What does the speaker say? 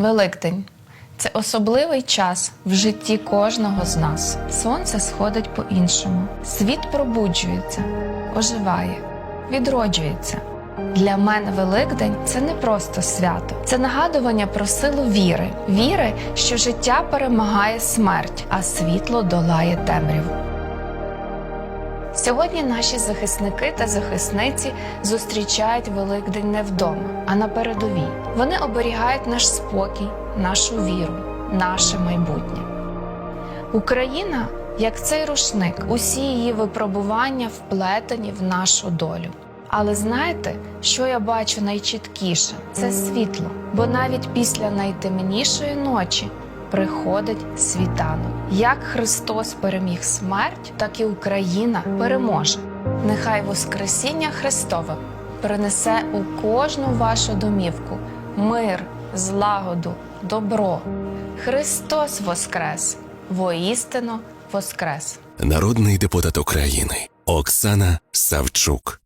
Великдень це особливий час в житті кожного з нас. Сонце сходить по-іншому. Світ пробуджується, оживає, відроджується. Для мене Великдень це не просто свято, це нагадування про силу віри, віри, що життя перемагає смерть, а світло долає темряву. Сьогодні наші захисники та захисниці зустрічають Великдень не вдома, а на передовій. Вони оберігають наш спокій, нашу віру, наше майбутнє. Україна, як цей рушник, усі її випробування вплетені в нашу долю. Але знаєте, що я бачу найчіткіше? Це світло, бо навіть після найтемнішої ночі приходить світанок. Як Христос переміг смерть, так і Україна переможе. Нехай Воскресіння Христове принесе у кожну вашу домівку мир, злагоду, добро. Христос Воскрес! Воістину Воскрес! Народний депутат України Оксана Савчук.